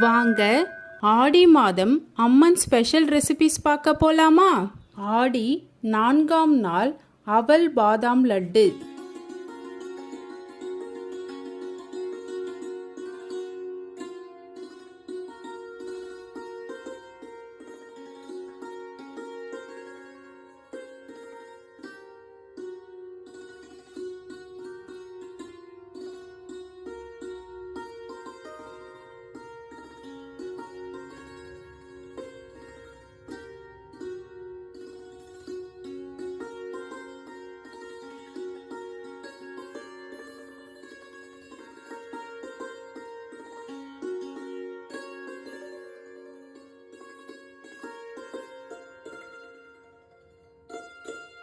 வாங்க ஆடி மாதம் அம்மன் special recipes பார்க்க போலாமா? ஆடி நான்காம் நாள் அவல் பாதாம் லட்டு.